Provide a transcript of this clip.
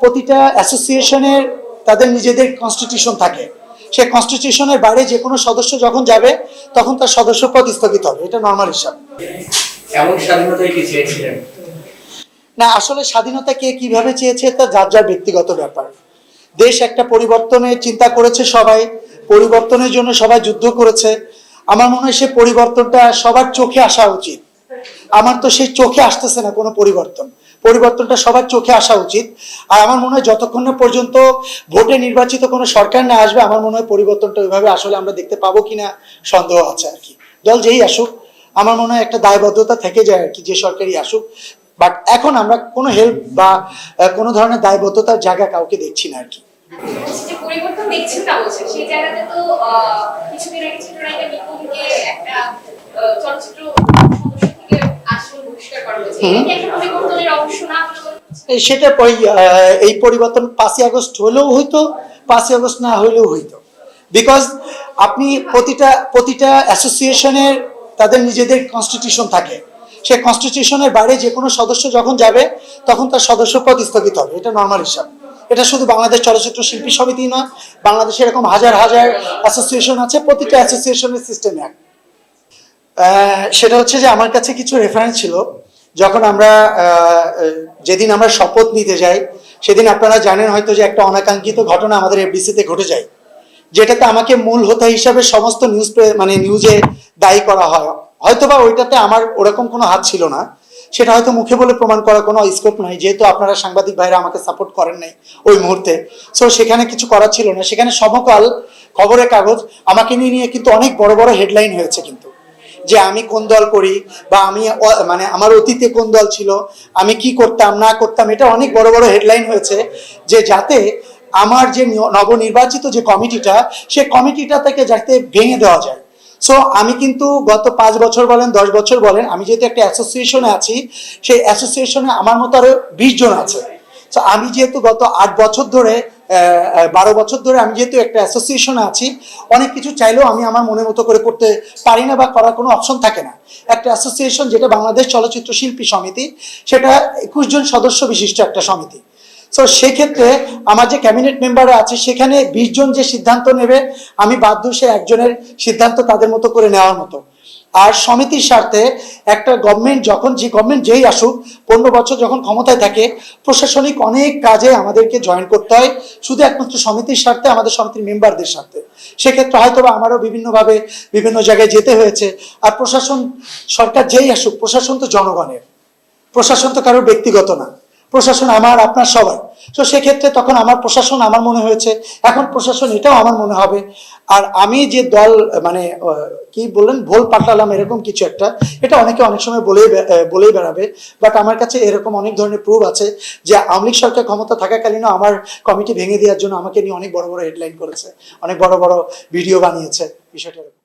প্রতিটা অ্যাসোসিয়েশনের তাদের নিজেদের কনস্টিটিউশন থাকে। সে কনস্টিটিউশনের বাইরে যে কোনো সদস্য যখন যাবে তখন তার সদস্য পদ স্থগিত হবে। এটা নর্মাল হিসাব। এমন স্বাধীনতাই কি চেয়েছিলেন? না আসলে স্বাধীনতা কে কীভাবে চেয়েছে তা যার যার ব্যক্তিগত ব্যাপার। দেশ একটা পরিবর্তনের চিন্তা করেছে সবাই পরিবর্তনের জন্য সবাই যুদ্ধ করেছে। আমার মনে হয় সে পরিবর্তনটা সবার চোখে আসা উচিত। আমার তো সেই চোখে আসতেছে না কোনো পরিবর্তন। পরিবর্তনটা সবার চোখে আসা উচিত। আর আমার মনে হয় যতক্ষণ না পর্যন্ত ভোটে নির্বাচিত কোনো সরকার না আসবে, আমার মনে হয় পরিবর্তনটা ওইভাবে আসলে আমরা দেখতে পাবো কিনা সন্দেহ আছে আর কি। দল যেই আসুক, আমার মনে হয় একটা দায়বদ্ধতা থেকে যায় আর কি, যে সরকারই আসুক। বাট এখন আমরা কোনো হেল্প বা কোনো ধরনের দায়বদ্ধতার জায়গা কাউকে দেখছি না আর কি। পরিবর্তন না সেই জায়গাতে তো কিছুদিন আগে চিত্রনায়িকা নিপুণকে একটা আহ, চলচ্চিত্র সদস্য থেকে আসন বহিষ্কার করা হয়েছে এটা কি একটা পরিবর্তনের অংশ না বলে মনে হচ্ছে? এই সেটা এই পরিবর্তন পাঁচই আগস্ট হলেও হইতো পাঁচই আগস্ট না হলেও হইতো। বিকজ আপনি প্রতিটা প্রতিটা অ্যাসোসিয়েশনের তাদের নিজেদের কনস্টিটিউশন থাকে। সেই কনস্টিটিউশনের বাইরে যে কোনো সদস্য যখন যাবে তখন তার সদস্য পদ স্থগিত হবে। এটা নর্মাল হিসাব। এটা শুধু বাংলাদেশ চলচ্চিত্র শিল্পী সমিতি নয় বাংলাদেশে এরকম হাজার হাজার অ্যাসোসিয়েশন আছে প্রতিটা অ্যাসোসিয়েশনের সিস্টেম এক। আহ, সেটা হচ্ছে যে আমার কাছে কিছু রেফারেন্স ছিল। যখন আমরা যেদিন আমরা শপথ নিতে যাই, সেদিন আপনারা জানেন হয়তো যে একটা অনাকাঙ্ক্ষিত ঘটনা আমাদের এফডিসিতে ঘটে যায়। যেটাতে আমাকে মূল হোতা হিসাবে সমস্ত নিউজ মানে নিউজে দায়ী করা হয়। হয়তোবা ওইটাতে আমার ওরকম কোনো হাত ছিল না। সেটা হয়তো মুখে বলে প্রমাণ করার কোনো স্কোপ নাই। যেহেতু আপনারা সাংবাদিক ভাইরা আমাকে সাপোর্ট করেন নাই ওই মুহূর্তে। সো সেখানে কিছু করার ছিল না। সেখানে সমকাল খবরের কাগজ আমাকে নিয়ে নিয়ে কিন্তু অনেক বড় বড় হেডলাইন হয়েছে কিন্তু। যে আমি কোন দল করি বা আমি মানে আমার অতীতে কোন দল ছিল, আমি কি করতাম, না করতাম, এটা অনেক বড় বড় হেডলাইন হয়েছে যে যাতে আমার যে নবনির্বাচিত যে কমিটিটা, সে কমিটিটা থেকে যাতে ভেঙে দেওয়া যায়। সো আমি কিন্তু গত পাঁচ বছর বলেন, দশ বছর বলেন, আমি যেহেতু একটা অ্যাসোসিয়েশনে আছি, সেই অ্যাসোসিয়েশনে আমার মতো আরও বিশ জন আছে। তো আমি যেহেতু গত আট বছর ধরে বারো বছর ধরে আমি যেহেতু একটা অ্যাসোসিয়েশনে আছি, অনেক কিছু চাইলেও আমি আমার মনের মতো করে করতে পারি না বা করার কোনো অপশন থাকে না। একটা অ্যাসোসিয়েশন যেটা বাংলাদেশ চলচ্চিত্র শিল্পী সমিতি, সেটা একুশ জন সদস্য বিশিষ্ট একটা সমিতি। সো সেক্ষেত্রে আমার যে ক্যাবিনেট মেম্বাররা আছে, সেখানে বিশ জন যে সিদ্ধান্ত নেবে, আমি বাধ্য সে একজনের সিদ্ধান্ত তাদের মতো করে নেওয়ার মতো। আর সমিতির স্বার্থে একটা গভর্নমেন্ট যখন, যে গভর্নমেন্ট যেই আসুক, পনেরো বছর যখন ক্ষমতায় থাকে, প্রশাসনিক অনেক কাজে আমাদেরকে জয়েন করতে হয়। শুধু একমাত্র সমিতির স্বার্থে, আমাদের সমিতির মেম্বারদের স্বার্থে। সেক্ষেত্রে হয়তো বা আমারও বিভিন্নভাবে বিভিন্ন জায়গায় যেতে হয়েছে। আর প্রশাসন, সরকার যেই আসুক, প্রশাসন তো জনগণের। প্রশাসন তো কারোর ব্যক্তিগত না। প্রশাসন আমার, আপনার সবাই। তো সেক্ষেত্রে তখন আমার প্রশাসন আমার মনে হয়েছে। এখন প্রশাসন এটাও আমার মনে হবে। আর আমি যে দল মানে কি বললেন? ভোল পাঠালাম এরকম কিছু একটা, এটা অনেকে অনেক সময় বলেই বলেই বেড়াবে। বাট আমার কাছে এরকম অনেক ধরনের প্রুফ আছে যে আওয়ামী লীগ সরকার ক্ষমতা থাকাকালীনও আমার কমিটি ভেঙে দেওয়ার জন্য আমাকে নিয়ে অনেক বড় বড় হেডলাইন করেছে, অনেক বড় বড় ভিডিও বানিয়েছে বিষয়টা।